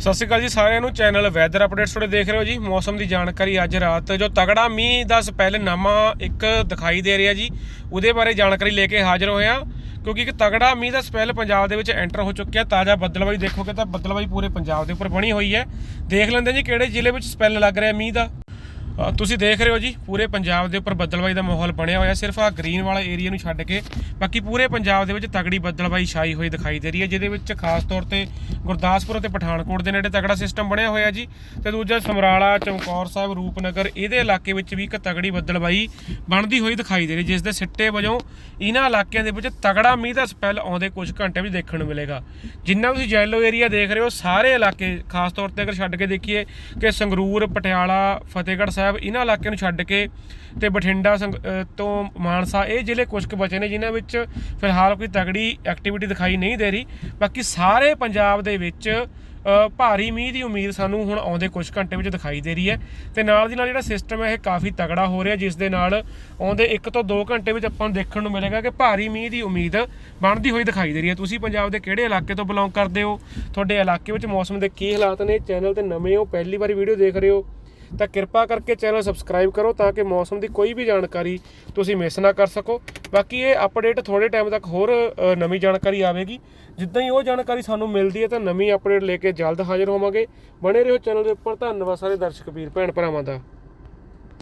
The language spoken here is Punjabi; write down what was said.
ਸਤਿ ਸ਼੍ਰੀ ਅਕਾਲ ਜੀ ਸਾਰਿਆਂ ਨੂੰ। ਚੈਨਲ ਵੈਦਰ ਅਪਡੇਟਸ ਤੁਹਾਡੇ ਦੇਖ ਰਹੇ ਹੋ ਜੀ। ਮੌਸਮ ਦੀ ਜਾਣਕਾਰੀ ਅੱਜ ਰਾਤ ਜੋ ਤਗੜਾ ਮੀਂਹ ਦਾ ਸਪੈਲ ਨਾਮਾ ਇੱਕ ਦਿਖਾਈ ਦੇ ਰਿਹਾ ਜੀ। ਉਹਦੇ ਬਾਰੇ ਜਾਣਕਾਰੀ ਲੈ ਕੇ ਹਾਜ਼ਰ ਹੋਏ ਆ ਕਿਉਂਕਿ ਇੱਕ ਤਗੜਾ ਮੀਂਹ ਦਾ ਸਪੈਲ ਪੰਜਾਬ ਦੇ ਵਿੱਚ ਐਂਟਰ ਹੋ ਚੁੱਕਿਆ। ਤਾਜ਼ਾ ਬੱਦਲਬਾਈ ਦੇਖੋਗੇ ਤਾਂ ਬੱਦਲਬਾਈ ਪੂਰੇ ਪੰਜਾਬ ਦੇ ਉੱਪਰ ਬਣੀ ਹੋਈ ਹੈ। ਦੇਖ ਲੈਂਦੇ ਜੀ ਕਿਹੜੇ ਜ਼ਿਲ੍ਹੇ ਵਿੱਚ ਸਪੈਲ ਲੱਗ ਰਿਹਾ ਮੀਂਹ ਦਾ। ਤੁਸੀਂ ਦੇਖ ਰਹੇ ਹੋ ਜੀ, ਪੂਰੇ ਪੰਜਾਬ ਦੇ ਉੱਪਰ ਬੱਦਲਬਾਈ ਦਾ ਮਾਹੌਲ ਬਣਿਆ ਹੋਇਆ। ਸਿਰਫ ਆ ਗ੍ਰੀਨ ਵਾਲਾ ਏਰੀਆ ਨੂੰ ਛੱਡ ਕੇ ਬਾਕੀ ਪੂਰੇ ਪੰਜਾਬ ਦੇ ਵਿੱਚ ਤਗੜੀ ਬੱਦਲਬਾਈ ਛਾਈ ਹੋਈ ਦਿਖਾਈ ਦੇ ਰਹੀ ਹੈ, ਜਿਹਦੇ ਵਿੱਚ ਖਾਸ ਤੌਰ ਤੇ ਗੁਰਦਾਸਪੁਰ ਅਤੇ ਪਠਾਨਕੋਟ ਦੇ ਨੇੜੇ ਤਗੜਾ ਸਿਸਟਮ ਬਣਿਆ ਹੋਇਆ ਜੀ। ਤੇ ਦੂਜਾ ਸਮਰਾਲਾ, ਚਮਕੌਰ ਸਾਹਿਬ, ਰੂਪਨਗਰ, ਇਹਦੇ ਇਲਾਕੇ ਵਿੱਚ ਵੀ ਇੱਕ ਤਗੜੀ ਬੱਦਲਬਾਈ ਬਣਦੀ ਹੋਈ ਦਿਖਾਈ ਦੇ ਰਹੀ ਜਿਸ ਦੇ ਸਿੱਟੇ ਵਜੋਂ ਇਹਨਾਂ ਇਲਾਕਿਆਂ ਦੇ ਵਿੱਚ ਤਗੜਾ ਮੀਂਹ ਦਾ ਸਪੈਲ ਆਉਂਦੇ ਕੁਝ ਘੰਟੇ ਵਿੱਚ ਦੇਖਣ ਨੂੰ ਮਿਲੇਗਾ। ਜਿੰਨਾ ਤੁਸੀਂ ਜੈਲੋ ਏਰੀਆ ਦੇਖ ਰਹੇ ਹੋ, ਸਾਰੇ ਇਲਾਕੇ ਖਾਸ ਤੌਰ ਤੇ ਅਗਰ ਛੱਡ ਕੇ ਦੇਖੀਏ ਕਿ ਸੰਗਰੂਰ, ਪਟਿਆਲਾ, ਫਤਿਹਗੜ੍ਹ ਸਾਹਿਬ ਇਹਨਾਂ ਇਲਾਕਿਆਂ ਨੂੰ ਛੱਡ ਕੇ ਤੇ ਬਠਿੰਡਾ ਸੰਗ- ਤੋਂ ਮਾਨਸਾ, ਇਹ ਜ਼ਿਲ੍ਹੇ ਕੁਝ ਕੁ ਬਚੇ ਨੇ ਜਿਨ੍ਹਾਂ ਵਿੱਚ ਫਿਲਹਾਲ ਕੋਈ ਤਗੜੀ ਐਕਟੀਵਿਟੀ ਦਿਖਾਈ ਨਹੀਂ ਦੇ ਰਹੀ। ਬਾਕੀ ਸਾਰੇ ਪੰਜਾਬ ਦੇ ਵਿੱਚ ਭਾਰੀ ਮੀਂਹ ਦੀ ਉਮੀਦ ਸਾਨੂੰ ਹੁਣ ਆਉਂਦੇ ਕੁਝ ਘੰਟੇ ਵਿੱਚ ਦਿਖਾਈ ਦੇ ਰਹੀ ਹੈ ਤੇ ਨਾਲ ਦੀ ਨਾਲ ਜਿਹੜਾ ਸਿਸਟਮ ਹੈ, ਇਹ ਕਾਫੀ ਤਗੜਾ ਹੋ ਰਿਹਾ, ਜਿਸ ਦੇ ਨਾਲ ਆਉਂਦੇ 1 ਤੋਂ 2 ਘੰਟੇ ਵਿੱਚ ਆਪਾਂ ਨੂੰ ਦੇਖਣ ਨੂੰ ਮਿਲੇਗਾ ਕਿ ਭਾਰੀ ਮੀਂਹ ਦੀ ਉਮੀਦ ਬਣਦੀ ਹੋਈ ਦਿਖਾਈ ਦੇ ਰਹੀ ਹੈ। ਤੁਸੀਂ ਪੰਜਾਬ ਦੇ ਕਿਹੜੇ ਇਲਾਕੇ ਤੋਂ ਬਿਲੋਂਗ ਕਰਦੇ ਹੋ? ਤੁਹਾਡੇ ਇਲਾਕੇ ਵਿੱਚ ਮੌਸਮ ਦੇ ਕੀ ਹਾਲਾਤ ਨੇ? ਚੈਨਲ ਤੇ ਨਵੇਂ ਹੋ, ਪਹਿਲੀ ਵਾਰੀ ਵੀਡੀਓ ਦੇਖ ਰਹੇ ਹੋ? ਤਾਂ ਕਿਰਪਾ ਕਰਕੇ ਚੈਨਲ ਸਬਸਕ੍ਰਾਈਬ ਕਰੋ ਤਾਂ ਕਿ ਮੌਸਮ ਦੀ ਕੋਈ ਵੀ ਜਾਣਕਾਰੀ ਤੁਸੀਂ ਮਿਸ ਨਾ ਕਰ ਸਕੋ। ਬਾਕੀ ਇਹ ਅਪਡੇਟ ਥੋੜੇ ਟਾਈਮ ਤੱਕ ਹੋਰ ਨਵੀਂ ਜਾਣਕਾਰੀ ਆਵੇਗੀ। ਜਿੱਦਾਂ ਹੀ ਉਹ ਜਾਣਕਾਰੀ ਸਾਨੂੰ ਮਿਲਦੀ ਹੈ ਤਾਂ ਨਵੀਂ ਅਪਡੇਟ ਲੈ ਕੇ ਜਲਦ ਹਾਜ਼ਰ ਹੋਵਾਂਗੇ। ਬਣੇ ਰਹੋ ਚੈਨਲ ਦੇ ਉੱਪਰ। ਧੰਨਵਾਦ ਸਾਰੇ ਦਰਸ਼ਕ ਵੀਰ, ਭੈਣ ਭਰਾਵਾਂ ਦਾ।